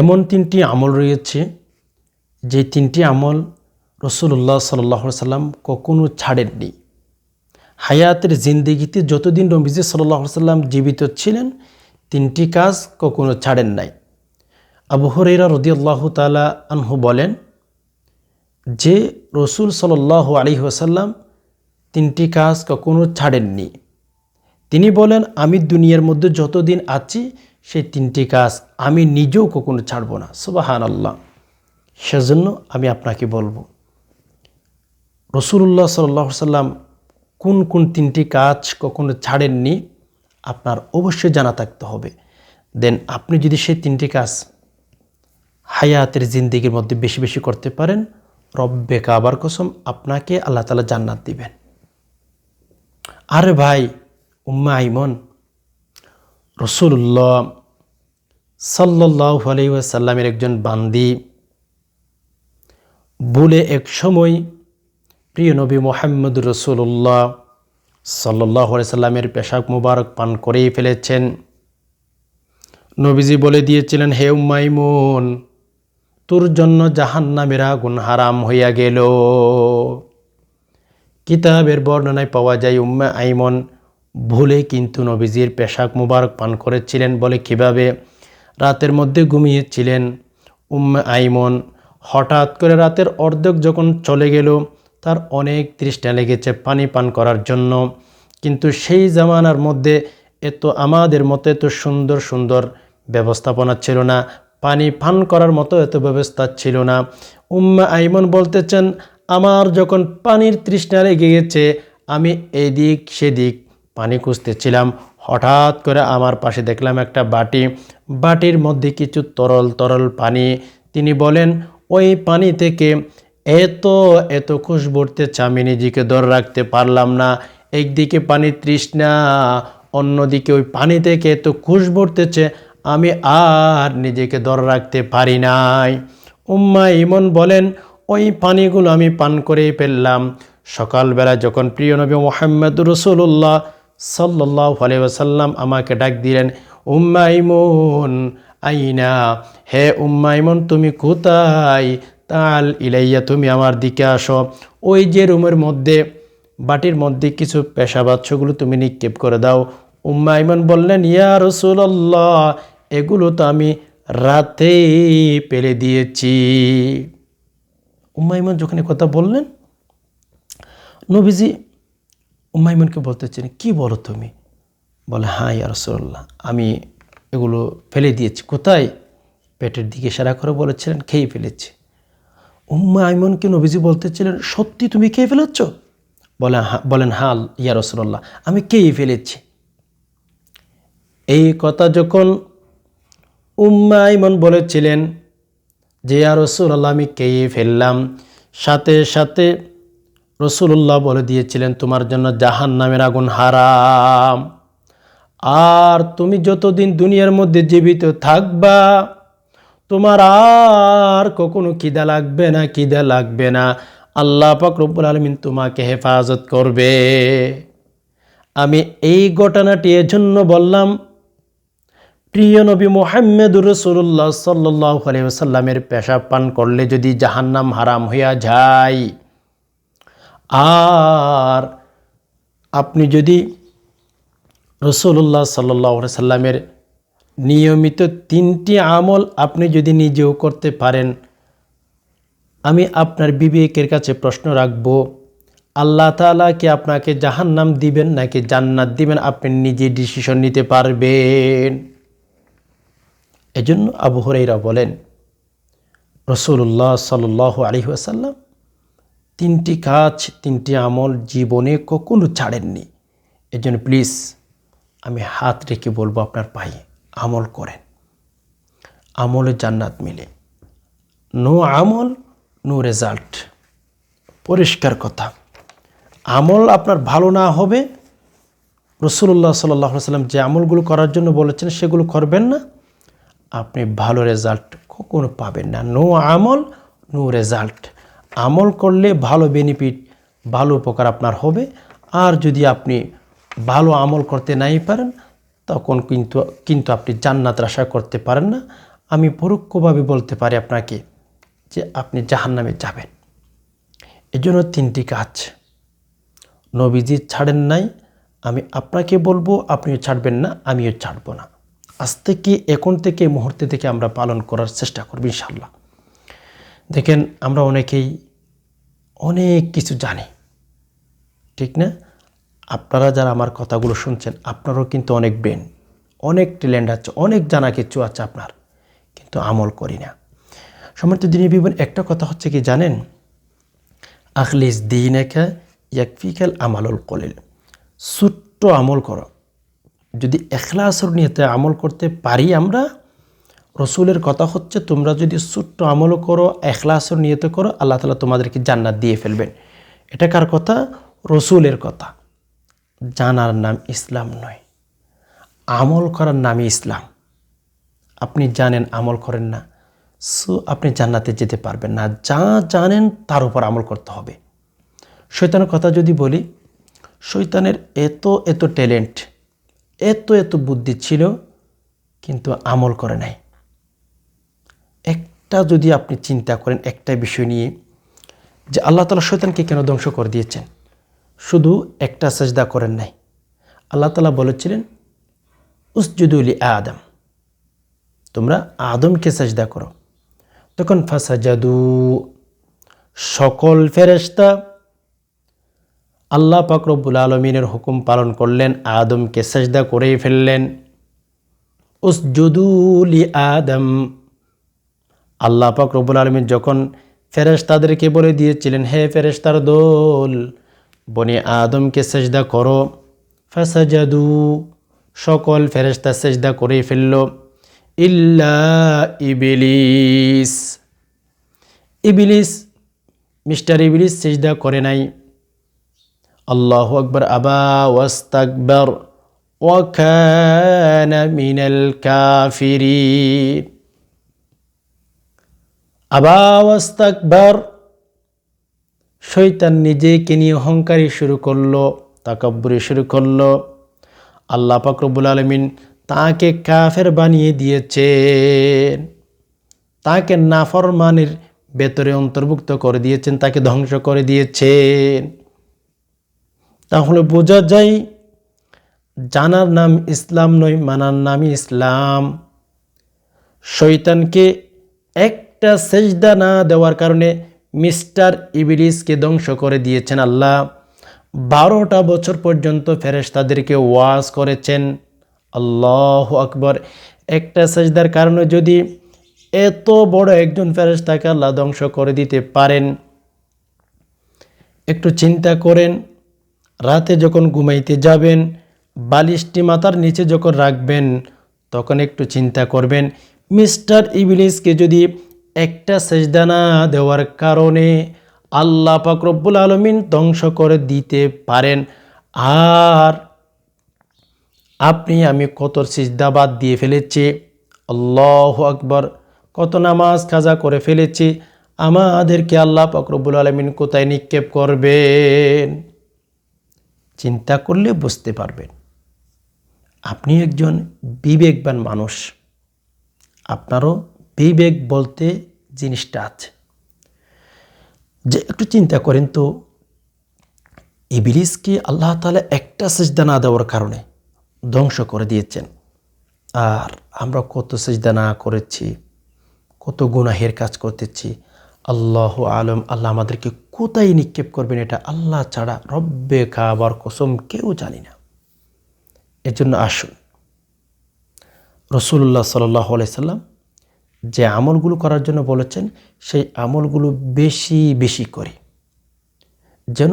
এমন তিনটি আমল রয়েছে যে তিনটি আমল রসুল্লাহ সাল্লাহ সাল্লাম কখনো ছাড়েননি। হায়াতের জিন্দিগিতে যতদিন নবীজি সাল্লাহ সাল্লাম জীবিত ছিলেন, তিনটি কাজ কখনো ছাড়েন নাই। আবু হরেরা রদিয়াল্লাহ তালা আনহু বলেন, যে রসুল সাল্লাহ আলী ওসাল্লাম তিনটি কাজ কখনো ছাড়েননি। তিনি বলেন, আমি দুনিয়ার মধ্যে যতদিন আছি সেই তিনটি কাজ আমি নিজেও কখনো ছাড়ব না। সুবাহান আল্লাহ সেজন্য আমি আপনাকে বলব রসুল্লাহ সাল্লাহ সাল্লাম কোন কোন তিনটি কাজ কখনো ছাড়েননি, আপনার অবশ্যই জানা থাকতে হবে। দেন আপনি যদি সেই তিনটি কাজ হায়াতের জিন্দিগির মধ্যে বেশি বেশি করতে পারেন, রব্বে কাবার কসম আপনাকে আল্লাহ তালা জান্নাত দিবেন। আরে ভাই, উম্মা আইমন রসুল্লাহ সাল্লাহ আলাইসাল্লামের একজন বান্দি বলে এক সময় প্রিয় নবী মোহাম্মদ রসুল্লাহ সাল্লাহ সাল্লামের পেশাক মুবারক পান করেই ফেলেছেন। নবীজি বলে দিয়েছিলেন, হে উম্মাইমুন তোর জন্য জাহান্নামের আগুন হারাম হইয়া গেল। কিতাবের বর্ণনায় পাওয়া যায়, উম্মা আইমন ভুলে কিন্তু নবীজির পেশাক মুবারক পান করেছিলেন বলে কীভাবে রাতের মধ্যে ঘুমিয়েছিলেন। উম্মা আইমন হঠাৎ করে রাতের অর্ধেক যখন চলে গেল, তার অনেক তৃষ্ণা লেগেছে পানি পান করার জন্য। কিন্তু সেই জামানার মধ্যে এত আমাদের মতো এত সুন্দর সুন্দর ব্যবস্থাপনা ছিল না, পানি পান করার মতো এত ব্যবস্থা ছিল না। উম্মা আইমন বলতেছেন, আমার যখন পানির তৃষ্ণা লেগে গেছে, আমি এদিক সেদিক পানি খুঁজতেছিলাম। হঠাৎ করে আমার পাশে দেখলাম একটা বাটি। বাটির মধ্যে কিছু তরল তরল পানি। তিনি বলেন, ওই পানি থেকে এত এত খুশবু উঠতেছে আমি নিজেকে ধরে রাখতে পারলাম না। একদিকে পানি তৃষ্ণা, অন্যদিকে ওই পানি থেকে এত খুশবু উঠতেছে আমি আর নিজেকে ধরে রাখতে পারি নাই। উম্মা ইমন বলেন, ওই পানিগুলো আমি পান করেই ফেললাম। সকালবেলা যখন প্রিয় নবী মোহাম্মদ রসুল্লাহ সাল্লাহ আলাইসাল্লাম আমাকে ডাক দিলেন, উম্মাইমুন, আইনা? হে উম্মাইমন, তুমি কোথায়? তাল ইলাইয়া, তুমি আমার দিকে আসো। ওই যে রুমের মধ্যে, বাটির মধ্যে কিছু পেশাবাচ্ছগুলো তুমি নিক্ষেপ করে দাও। উম্মাইমন বললেন, ইয়া রসুল্লাহ এগুলো তো আমি রাতেই পেলে দিয়েছি। উম্মাইমন যখন কথা বললেন, নবীজি উম্মাইমনকে বলতেছেন কি বলো তুমি? বলে হ্যাঁ ইয়া রসুল্লাহ আমি এগুলো ফেলে দিয়েছি। কোথায়? পেটের দিকে সারা করে বলেছিলেন, খেয়ে ফেলেছি। উম্মা আইমনকে নবীজি বলতেছিলেন, সত্যি তুমি খেয়ে ফেলেছ? বলে বলেন হাল ইয়া রসুল্লাহ আমি খেয়ে ফেলেছি। এই কথা যখন উম্মা আইমন বলেছিলেন যে, ইয়া রসুল্লাহ আমি খেয়ে ফেললাম। সাথে সাথে রসুল্লাহ বলে দিয়েছিলেন, তোমার জন্য জাহান নামের আগুন হারাম। আর তুমি যতদিন দুনিয়ার মধ্যে জীবিত থাকবা, তোমার আর কখনো কিদা লাগবে না কিদা লাগবে না। আল্লাহ রব্বুল আলমিন তোমাকে হেফাজত করবে। আমি এই ঘটনাটি এজন্য বললাম, প্রিয় নবী মোহাম্মদুর রসুল্লাহ সাল্লাহ আলিয়াল্লামের পেশা পান করলে যদি জাহান্নাম হারাম হইয়া যায় আর আপনি যদি রসুল্লাহ সাল্লাহ সাল্লামের নিয়মিত তিনটি আমল আপনি যদি নিজেও করতে পারেন, আমি আপনার বিবেকের কাছে প্রশ্ন রাখব, আল্লাহ তালা কি আপনাকে জাহান্নাম দিবেন নাকি জান্নাত দিবেন আপনি নিজে ডিসিশন নিতে পারবেন? এজন্য আবু হরাইরা বলেন, রসুল্লাহ সাল আলী আসাল্লাম তিনটি কাজ, তিনটি আমল জীবনে কখনো ছাড়েননি। এজন্য প্লিজ আমি হাত রেখে বলব আপনার পায়ে, আমল করেন। আমলে জান্নাত মিলে। নো আমল, নো রেজাল্ট পরিষ্কার কথা। আমল আপনার ভালো না হবে রসুল্লাহ সাল্লাহ সাল্লাম যে আমলগুলো করার জন্য বলেছেন সেগুলো করবেন না। আপনি ভালো রেজাল্ট কখনো পাবেন না। নো আমল, নো রেজাল্ট আমল করলে ভালো বেনিফিট ভালো উপকার আপনার হবে। আর যদি আপনি ভালো আমল করতে নাই পারেন, তখন কিন্তু কিন্তু আপনি জান্নাত আশা করতে পারেন না। আমি পরোক্ষভাবে বলতে পারি আপনাকে যে আপনি জাহান্নামে যাবেন। এজন্য তিনটি কাজ। নবীজি ছাড়েন নাই, আমি আপনাকে বলব, আপনিও ছাড়বেন না, আমিও ছাড়ব না। আজ থেকে, এখন থেকে মুহূর্তে থেকে আমরা পালন করার চেষ্টা করব ইনশাল্লাহ দেখেন, আমরা অনেকেই অনেক কিছু জানি। ঠিক না? আপনারা যারা আমার কথাগুলো শুনছেন, আপনারও কিন্তু অনেক ব্রেন, অনেক ট্যালেন্ট আছে, অনেক জানা কিছু আছে আপনার, কিন্তু আমল করি না। সমর্থ দিনী বিবন একটা কথা হচ্ছে কি জানেন? আখলিস দিন দিনেকা ইয়াকফিকাল আমালুল কলিল। ছোট্ট আমল করো। যদি এখলাসর নিয়েতে আমল করতে পারি আমরা রসুলের কথা হচ্ছে, তোমরা যদি ছোট্ট আমলও করো, এখলাসর নিয়তে করো, আল্লাহ তালা তোমাদেরকে জান্নাত দিয়ে ফেলবেন। এটা কার কথা? রসুলের কথা। জানার নাম ইসলাম নয়। আমল করার নামই ইসলাম। আপনি জানেন আমল করেন না, সো আপনি জান্নাতে যেতে পারবেন না। যা জানেন তার উপর আমল করতে হবে। শৈতানের কথা যদি বলি শৈতানের এত এত ট্যালেন্ট, এত এত বুদ্ধি ছিল, কিন্তু আমল করে নাই। একটা যদি আপনি চিন্তা করেন একটা বিষয় নিয়ে, যে আল্লাহ তালা শৈতানকে কেন ধ্বংস করে দিয়েছেন? শুধু একটা সেজদা করেন নাই। আল্লাহ তালা বলেছিলেন উসজুদুলি আদম। তোমরা আদমকে সাজদা করো। তখন ফাসাজাদু, সকল ফেরেশতা আল্লাহ পাকরবুল আলমিনের হুকুম পালন করলেন, আদমকে সাজদা করেই ফেললেন। উসজুদুলি আদম। আল্লাহ পাক রব্বুল আলমিন যখন ফেরেশতাদেরকে বলে দিয়েছিলেন, হে ফেরেশতার দোল, বনি আদমকে সেজদা করো। ফাসাজাদু, সকল ফেরেশতা সেজদা করে ফেলল। ইল্লা ইবিলিস। ইবিলিস, মিস্টার ইবিলিস সেজদা করে নাই। আল্লাহ আকবর, আবা ওয়াস্তাকবার। ওয়াকান মিনাল কাফিরিন। আবা ওয়াস্তাকবার। শৈতান নিজেকে নিয়ে অহংকারী শুরু করল, তাকাব্বুরি শুরু করল। আল্লাহ পাকরবুল আলমিন তাকে কাফের বানিয়ে দিয়েছেন। তাকে নাফরমানের ভেতরে অন্তর্ভুক্ত করে দিয়েছেন, তাকে ধ্বংস করে দিয়েছেন। তাহলে বোঝা যায়, জানার নাম ইসলাম নয়, মানার নামই ইসলাম। শৈতানকে একটা সেজদা না দেওয়ার কারণে মিস্টার ইবিলিসকে ধ্বংস করে দিয়েছেন আল্লাহ। বারোটা বছর পর্যন্ত ফেরেশ তাদেরকে ওয়াজ করেছেন। আল্লাহ আকবর। একটা সেজদার কারণে যদি এত বড় একজন ফেরেশতাকে আল্লাহ ধ্বংস করে দিতে পারেন, একটু চিন্তা করেন, রাতে যখন ঘুমাইতে যাবেন, বালিশটি মাথার নিচে যখন রাখবেন, তখন একটু চিন্তা করবেন, মিস্টার ইবিলিসকে যদি একটা সেজদানা দেওয়ার কারণে আল্লাহ পাকরব্বুল আলমিন ধ্বংস করে দিতে পারেন। আর আপনি আমি কত সিজদাবাদ দিয়ে ফেলেছি? আল্লাহ আকবর। কত নামাজ কাজা করে ফেলেছি? আমাদেরকে আল্লাহ পাকরব্বুল আলমিন কোথায় নিক্ষেপ করবেন? চিন্তা করলে বুঝতে পারবেন। আপনি একজন বিবেকবান মানুষ। আপনারও বিবেক বলতে জিনিসটা আছে। যে একটু চিন্তা করেন তো, ইবিলিসকে আল্লাহ তালা একটা সেজদা না দেওয়ার কারণে ধ্বংস করে দিয়েছেন। আর আমরা কত সেজদা না করেছি, কত গুনাহের কাজ করতেছি, আল্লাহ আলম, আল্লাহ আমাদেরকে কোথায় নিক্ষেপ করবেন এটা আল্লাহ ছাড়া রব্বে খাবার কসম কেউ জানি না। এর জন্য আসুন রসুল্লাহ সাল্লাহ সাল্লাম যে আমলগুলো করার জন্য বলেছেন, সেই আমলগুলো বেশি বেশি করে। যেন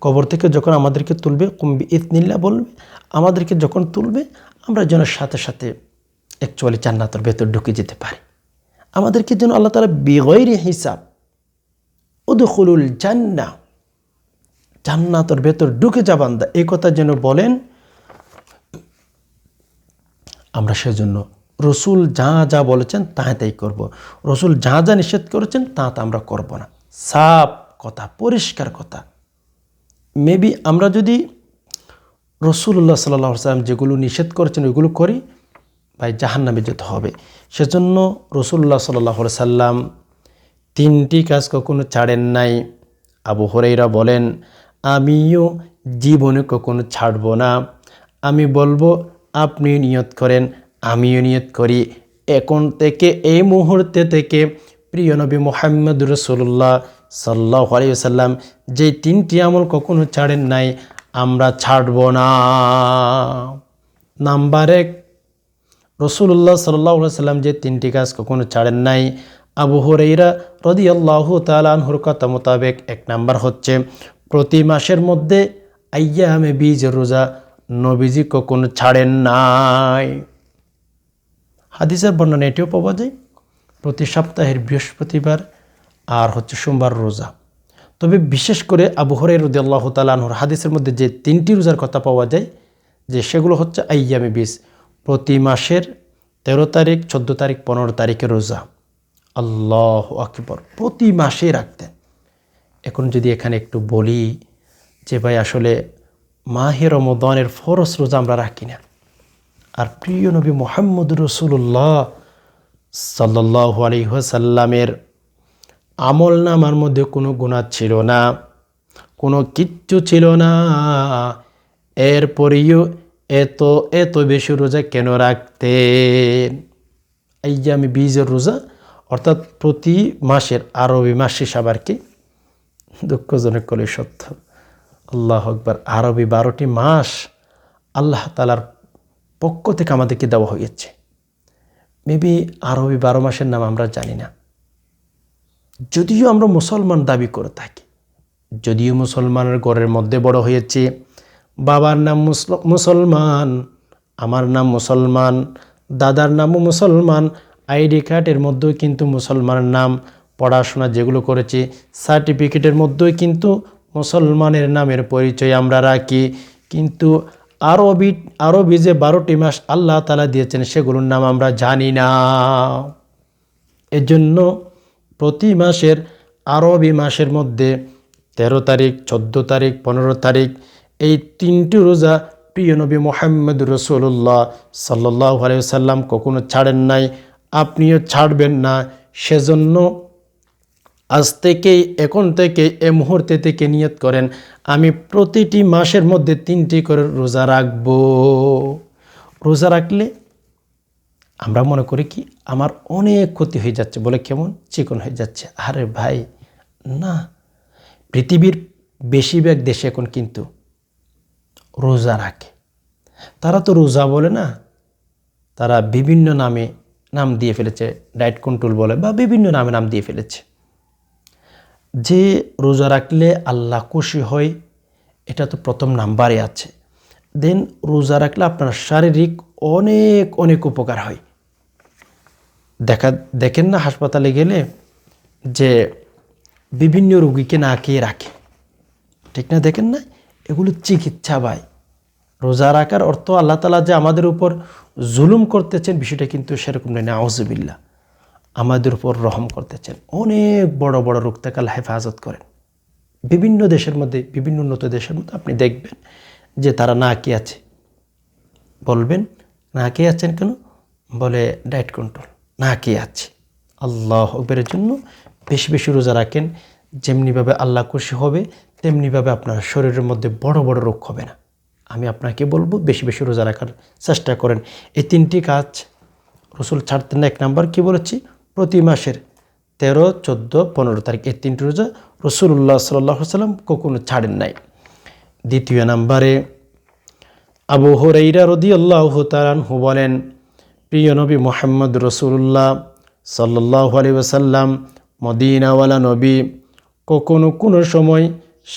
কবর থেকে যখন আমাদেরকে তুলবে কুম্বি ইতনিল্লা বলবে, আমাদেরকে যখন তুলবে, আমরা যেন সাথে সাথে অ্যাকচুয়ালি জান্নাতের ভেতর ঢুকে যেতে পারি। আমাদেরকে যেন আল্লাহ তালা বেগৈরি হিসাব, উদুখুলুল জান্না জান্নাতের ভেতর ঢুকে যাবান্দা এই কথা যেন বলেন, আমরা সেজন্য রসুল যা যা বলেছেন তা তাই করব। রসুল যা যা নিষেধ করেছেন তা তা আমরা করব না। সাপ কথা, পরিষ্কার কথা। মেবি আমরা যদি রসুল্লাহ সাল্লাহ সাল্লাম যেগুলো নিষেধ করেছেন ওইগুলো করি, ভাই জাহান্নামে যেতে হবে। সেজন্য রসুল্লাহ সাল্লাহ সাল্লাম তিনটি কাজ কখনো ছাড়েন নাই। আবু হরেইরা বলেন, আমিও জীবনে কখনো ছাড়ব না। আমি বলব, আপনি নিয়ত করেন আমিও নিয়ত করি, এখন থেকে এই মুহূর্তে থেকে প্রিয় নবী মোহাম্মদ রসুল্লাহ সাল্লাহ আলিয়াল্লাম যে তিনটি আমল কখনো ছাড়েন নাই, আমরা ছাড়ব না। নাম্বার এক রসুল্লাহ সাল্লাহ সাল্লাম যে তিনটি কাজ কখনো ছাড়েন নাই, আবু হরেইরা রদি আল্লাহ তালানহুর কথা মোতাবেক এক নাম্বার হচ্ছে, প্রতি মাসের মধ্যে আইয়া আমি বীজ রোজা নবীজি কখনো ছাড়েন নাই। হাদিসের বর্ণনা এটিও পাওয়া যায়, প্রতি সপ্তাহের বৃহস্পতিবার আর হচ্ছে সোমবার রোজা। তবে বিশেষ করে আবু হরের রদি আল্লাহ তালানহুর হাদিসের মধ্যে যে তিনটি রোজার কথা পাওয়া যায়, যে সেগুলো হচ্ছে আয়ামে বীজ, প্রতি মাসের তেরো তারিখ, চোদ্দ তারিখ, পনেরো তারিখের রোজা। আল্লাহ আকবর, প্রতি মাসে রাখতেন এখন যদি এখানে একটু বলি যে ভাই আসলে মাহে রমদানের ফরস রোজা আমরা রাখি না। আর প্রিয় নবী মোহাম্মদ রসুল্লাহ সাল্লাহ আলহিহাসাল্লামের আমল নামার মধ্যে কোনো গুণা ছিল না, কোনো কিচ্ছু ছিল না। এরপরেও এত এত বেশি রোজা কেন রাখতেন? এই যে আমি বীজের রোজা, অর্থাৎ প্রতি মাসের আরবি মাস হিসাব আর কি? দুঃখজনক কলে সত্য। আল্লাহ আকবর, আরবি বারোটি মাস আল্লাহ তালার পক্ষ থেকে আমাদেরকে দেওয়া হয়েছে। মেবি আরবি বারো মাসের নাম আমরা জানি না। যদিও আমরা মুসলমান দাবি করে থাকি। যদিও মুসলমানের ঘরের মধ্যে বড় হয়েছে, বাবার নাম মুসলমান, আমার নাম মুসলমান, দাদার নামও মুসলমান, আইডি কার্ডের মধ্যেও কিন্তু মুসলমানের নাম, পড়াশোনা যেগুলো করেছে, সার্টিফিকেটের মধ্যেও কিন্তু মুসলমানের নামের পরিচয় আমরা রাখি। কিন্তু আরবি আরবি যে বারোটি মাস আল্লাহ তালা দিয়েছেন, সেগুলোর নাম আমরা জানি না। এজন্য প্রতি মাসের আরবি মাসের মধ্যে তেরো তারিখ, চোদ্দ তারিখ, পনেরো তারিখ, এই তিনটি রোজা প্রিয় নবী মোহাম্মদ রসুল্লাহ সাল্লাহ আলাইসাল্লাম কখনো ছাড়েন নাই। আপনিও ছাড়বেন না। সেজন্য আজ থেকেই, এখন থেকে এ মুহূর্তে থেকে নিয়ত করেন, আমি প্রতিটি মাসের মধ্যে তিনটি করে রোজা রাখব। রোজা রাখলে আমরা মনে করি কি, আমার অনেক ক্ষতি হয়ে যাচ্ছে বলে কেমন? চিকন হয়ে যাচ্ছে। আরে ভাই, না। পৃথিবীর বেশিরভাগ দেশে এখন কিন্তু রোজা রাখে। তারা তো রোজা বলে না, তারা বিভিন্ন নামে নাম দিয়ে ফেলেছে, ডায়েট কন্ট্রোল বলে, বা বিভিন্ন নামে নাম দিয়ে ফেলেছে। যে রোজা রাখলে আল্লাহ খুশি হয়, এটা তো প্রথম নাম্বারে আছে। দেন রোজা রাখলে আপনার শারীরিক অনেক অনেক উপকার হয়। দেখা, দেখেন না হাসপাতালে গেলে যে বিভিন্ন রুগীকে না খেয়ে রাখে। ঠিক না দেখেন না? এগুলো চিকিৎসা ভাই। রোজা রাখার অর্থ আল্লাহ তালা যে আমাদের উপর জুলুম করতেছেন, বিষয়টা কিন্তু সেরকম নয়। না আউজবিল্লা আমাদের উপর রহম করতেছেন। অনেক বড় বড় রোগ থেকে আল্লাহ হেফাজত করেন। বিভিন্ন দেশের মধ্যে, বিভিন্ন উন্নত দেশের মধ্যে আপনি দেখবেন যে তারা না কি আছে? বলবেন, না কে আছেন কেন? বলে ডায়েট কন্ট্রোল, না কে আছে? আল্লাহ আকবরের জন্য বেশি বেশি রোজা রাখেন যেমনিভাবে আল্লাহ খুশি হবে তেমনিভাবে আপনার শরীরের মধ্যে বড় বড় রোগ হবে না। আমি আপনাকে বলব, বেশি বেশি রোজা রাখার চেষ্টা করেন। এই তিনটি কাজ রসুল ছাড়তেন এক নাম্বার কি বলেছি? প্রতি মাসের তেরো, চোদ্দ, পনেরো তারিখ এই তিনটি রোজা রসুল্লাহ সাল্লাহ সাল্লাম কখনো ছাড়েন নাই। দ্বিতীয় নাম্বারে আবু হরাইরা রদি আল্লাহ তালানহু বলেন, প্রিয় নবী মোহাম্মদ রসুল্লাহ সাল্লাহ আলী ওসাল্লাম মদিনাওয়ালা নবী, কখনো কোনো সময়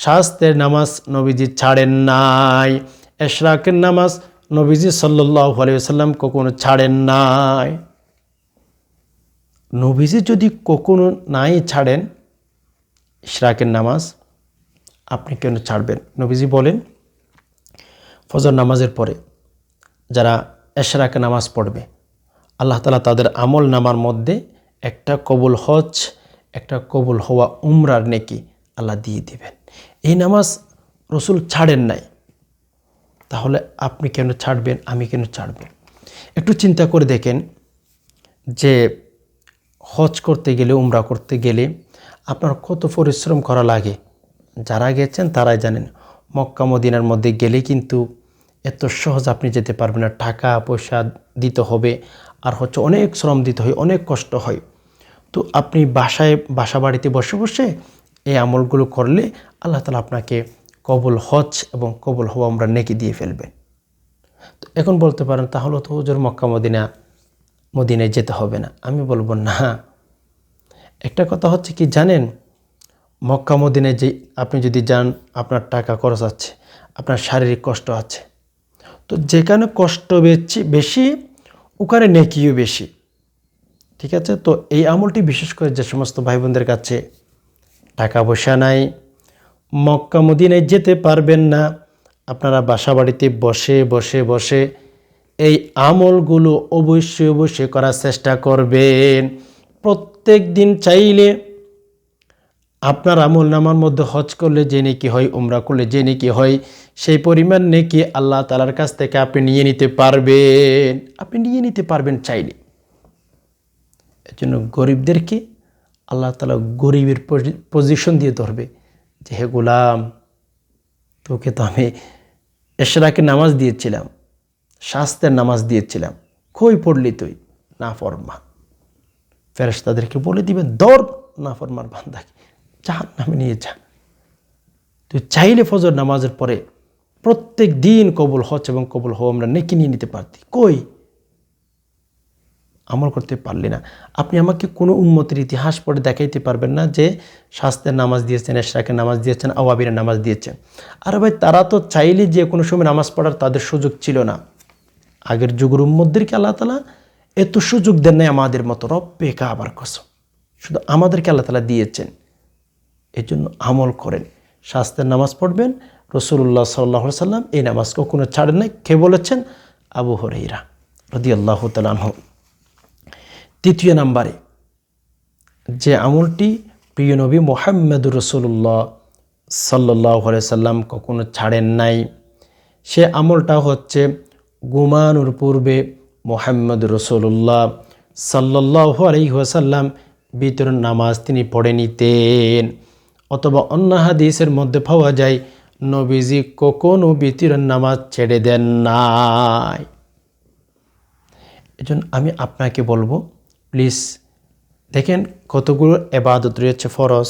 শাস্তের নামাজ নবীজি ছাড়েন নাই, এশরাকের নামাজ নবীজি সাল্লাহ আলিয়াল্লাম কখনো ছাড়েন নাই। নবীজি যদি কখনো নাই ছাড়েন ইশরাকের নামাজ, আপনি কেন ছাড়বেন? নবীজি বলেন, ফজর নামাজের পরে যারা এশরাকে নামাজ পড়বে, আল্লাহ তালা তাদের আমল নামার মধ্যে একটা কবুল হজ, একটা কবুল হওয়া উমরার নেকি আল্লাহ দিয়ে দিবেন। এই নামাজ রসুল ছাড়েন নাই। তাহলে আপনি কেন ছাড়বেন? আমি কেন ছাড়ব? একটু চিন্তা করে দেখেন যে হজ করতে গেলে, উমরা করতে গেলে আপনার কত পরিশ্রম করা লাগে? যারা গেছেন তারাই জানেন। মক্কা, মদিনার মধ্যে গেলে কিন্তু এত সহজ আপনি যেতে পারবেন না। টাকা, পয়সা দিতে হবে আর হচ্ছে অনেক শ্রম দিতে হয়, অনেক কষ্ট হয়। তো আপনি বাসায় বাসা বাড়িতে বসে বসে এই আমলগুলো করলে আল্লাহ তালা আপনাকে কবুল হজ এবং কবুল হওয়া আমরা নেকি দিয়ে ফেলবেন তো এখন বলতে পারেন, তাহলে তো হুজুর মক্কা, মদিনা মদিনায় যেতে হবে না। আমি বলব, না। একটা কথা হচ্ছে কি, জানেন, মক্কা মদিনায় যে আপনি যদি যান, আপনার টাকা খরচ আছে, আপনার শারীরিক কষ্ট আছে। তো যেখানে কষ্ট বেশি বেশি, ওখানে নেকিও বেশি। ঠিক আছে? তো এই আমলটি বিশেষ করে যে সমস্ত ভাই বোনদের কাছে টাকা পয়সা নাই, মক্কা মদিনায় যেতে পারবেন না। আপনারা বাসা বাড়িতে বসে বসে বসে এই আমলগুলো অবশ্যই অবশ্যই করার চেষ্টা করবেন। প্রত্যেক দিন চাইলে আপনার আমল নামার মধ্যে হজ করলে যে নেকি হয়, উমরা করলে যে নেকি হয়, সেই পরিমাণ নেকি আল্লাহ তালার কাছ থেকে আপনি নিয়ে নিতে পারবেন। আপনি নিয়ে নিতে পারবেন চাইলে। এর জন্য গরিবদেরকে আল্লাহ তালা গরিবের পজিশন দিয়ে ধরবে যে, হে গোলাম, তোকে তো আমি এশরাকে নামাজ দিয়েছিলাম। শাস্তের নামাজ দিয়েছিলাম। কই পড়লি তুই? না ফরমা ফেরেস তাদেরকে বলে দিবেন দর না ফরমার বান্দাকে জাহান নামে নিয়ে যা। তুই চাইলে ফজর নামাজের পরে প্রত্যেক দিন কবুল হচ এবং কবুল হো আমরা নেকি নিয়ে নিতে পারতি। কই? আমল করতে পারলি না। আপনি আমাকে কোনো উন্মতির ইতিহাস পড়ে দেখাইতে পারবেন না যে শাস্তের নামাজ দিয়েছেন, এশরাকের নামাজ দিয়েছেন, আওয়াবিরের নামাজ দিয়েছেন। আর ভাই, তারা তো চাইলে যে কোনো সময় নামাজ পড়ার তাদের সুযোগ ছিল না। আগের যুগের উম্মদেরকে আল্লাহ তালা এত সুযোগ দেন নাই আমাদের মতো। রব্বে আবার কসম। শুধু আমাদেরকে আল্লাহ তালা দিয়েছেন। এই জন্য আমল করেন। শাস্তের নামাজ পড়বেন। রসুল্লাহ সাল্লাহ সাল্লাম এই নামাজ কখনো ছাড়েন নাই। কে বলেছেন? আবু হরেইরা রদি আল্লাহ তালাহ তৃতীয় নাম্বারে, যে আমলটি প্রিয় নবী মোহাম্মদুর রসুল্লাহ সাল্লাহ সাল্লাম কখনো ছাড়েন নাই, সে আমলটা হচ্ছে গুমানুর পূর্বে মোহাম্মদ রসুল্লাহ সাল্লাহ আলহিহাসাল্লাম বিতরণ নামাজ তিনি পড়ে নিতেন। অথবা অন্য হাদিসের মধ্যে পাওয়া যায়, নবীজি কখনো বিতরণ নামাজ ছেড়ে দেন নাই। এজন্য আমি আপনাকে বলব প্লিজ দেখেন কতগুলো এবাদত রয়েছে, ফরজ,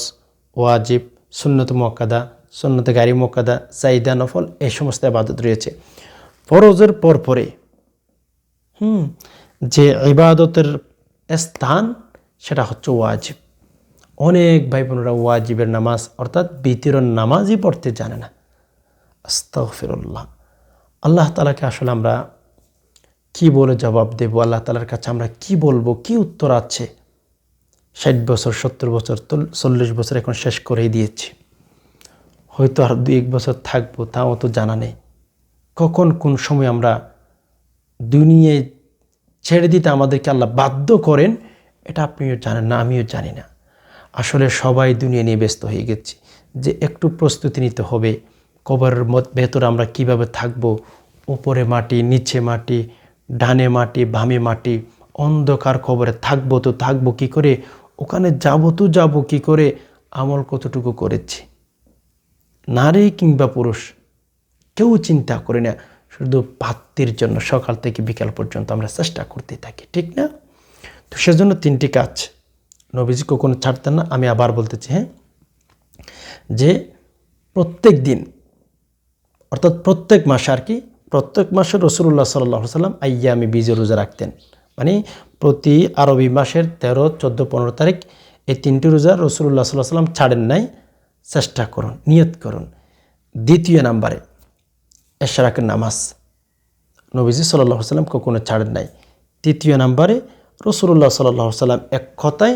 ওয়াজিব, সুন্নত মক্কাদা সুন্নত গাড়ি মক্কাদা চাইদা নফল এই সমস্ত আবাদত রয়েছে। ফরজের পর পরে হুম, যে ইবাদতের স্থান, সেটা হচ্ছে ওয়াজিব। অনেক ভাই বোনেরা ওয়াজিবের নামাজ, অর্থাৎ বিতিরণ নামাজই পড়তে জানে না। আস্তাগফিরুল্লাহ। আল্লাহ তালাকে আসলে আমরা কি বলে জবাব দেব? আল্লাহ তালার কাছে আমরা কি বলব? কি উত্তর আছে? ষাট বছর, সত্তর বছর চল্লিশ বছর এখন শেষ করেই দিয়েছি। হয়তো আর দুই এক বছর থাকব, তাও তো জানা নেই। কখন কোন সময় আমরা দুনিয়ায় ছেড়ে দিতে আমাদেরকে আল্লাহ বাধ্য করেন, এটা আপনিও জানেন না, আমিও জানি না। আসলে সবাই দুনিয়া নিয়ে ব্যস্ত হয়ে গেছি। যে একটু প্রস্তুতি নিতে হবে, কবরের ভেতরে আমরা কীভাবে থাকব? উপরে মাটি, নিচে মাটি, ডানে মাটি, বামে মাটি, অন্ধকার কবরে থাকব তো থাকব কি করে? ওখানে যাব তো যাব কি করে? আমল কতটুকু করেছি? নারী কিংবা পুরুষ কেউ চিন্তা করি না, শুধু পাত্তির জন্য সকাল থেকে বিকাল পর্যন্ত আমরা চেষ্টা করতে থাকি, ঠিক না? তো সেজন্য তিনটি কাজ। নবীজি কখনো ছাড়তেন না, আমি আবার বলতেছি হ্যাঁ? যে প্রত্যেক দিন, অর্থাৎ প্রত্যেক মাসে আর কি, প্রত্যেক মাসে রসুল্লাহ সাল্লাহ সাল্লাম আইয়া আমি বীজে রোজা রাখতেন। মানে প্রতি আরবি মাসের তেরো, চোদ্দ, পনেরো তারিখ এই তিনটি রোজা রসুল্লাহ সাল্লাহ সাল্লাম ছাড়েন নাই। চেষ্টা করুন, নিয়ত করুন। দ্বিতীয় নাম্বারে এশরাকের নামাজ। নবীজি সাল্লাহ সাল্লাম কখনো ছাড়েন নাই। তৃতীয় নাম্বারে রসুল্লাহ সাল্লাহ সাল্লাম এক কথায়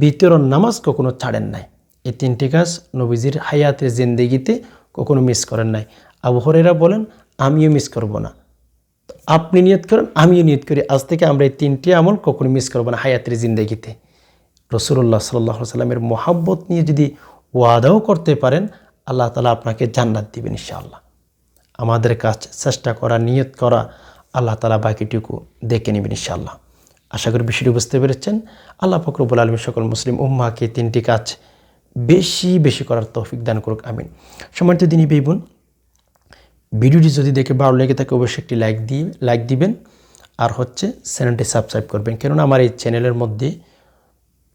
বিতরণ নামাজ কখনো ছাড়েন নাই। এই তিনটি কাজ নবীজির হায়াতের জিন্দেগিতে কখনো মিস করেন নাই। আবহরেরা বলেন, আমিও মিস করব না। আপনি নিয়ত করেন, আমিও নিয়ত করি। আজ থেকে আমরা এই তিনটি আমল কখনো মিস করব না হায়াতের জিন্দেগিতে। রসুল্লাহ সাল্লাহ সাল্লামের মোহাব্বত নিয়ে যদি ওয়াদাও করতে পারেন, আল্লাহ তালা আপনাকে জান্নাত দিবেন ইনশাআল্লাহ। আমাদের কাজ চেষ্টা করা, নিয়ত করা, আল্লাহ তালা বাকিটুকু দেখে নেবেন ইনশাআল্লাহ। আশা করি বিষয়টি বুঝতে পেরেছেন। আল্লাহ ফকরবুল আলমী সকল মুসলিম উম্মাকে তিনটি কাজ বেশি বেশি করার তৌফিক দান করুক, আমিন। সম্মানিত দিনী বেই বোন, ভিডিওটি যদি দেখে ভালো লেগে থাকে অবশ্যই একটি লাইক দিয়ে, লাইক দিবেন। আর হচ্ছে চ্যানেলটি সাবস্ক্রাইব করবেন। কেননা আমার এই চ্যানেলের মধ্যে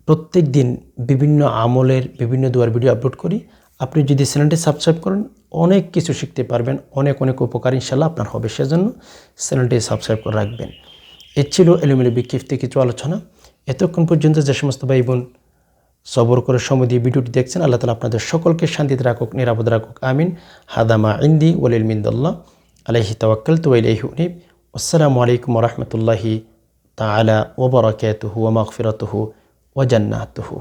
প্রত্যেক দিন বিভিন্ন আমলের বিভিন্ন দুয়ার ভিডিও আপলোড করি। আপনি যদি চ্যানেলটি সাবস্ক্রাইব করেন, অনেক কিছু শিখতে পারবেন, অনেক অনেক উপকার ইনশাল্লাহ আপনার হবে। সেজন্য চ্যানেলটি সাবস্ক্রাইব করে রাখবেন। এ ছিল এলোমেলো বিক্ষিপ্ত কিছু আলোচনা। এতক্ষণ পর্যন্ত যে সমস্ত ভাই বোন সবর করে সময় দিয়ে ভিডিওটি দেখছেন, আল্লাহ তালা আপনাদের সকলকে শান্তিতে রাখুক, নিরাপদ রাখুক, আমিন। হাদামা ইন্দি ওলিল মিন্দল্লাহ আলহি তাওয়াক্কাল তো ইলাইহি উনিব। আসসালামু আলাইকুম রহমতুল্লাহি তালা ওবরাকাতুহু ওয়া মাগফিরাতুহু ওয়া জান্নাতুহু।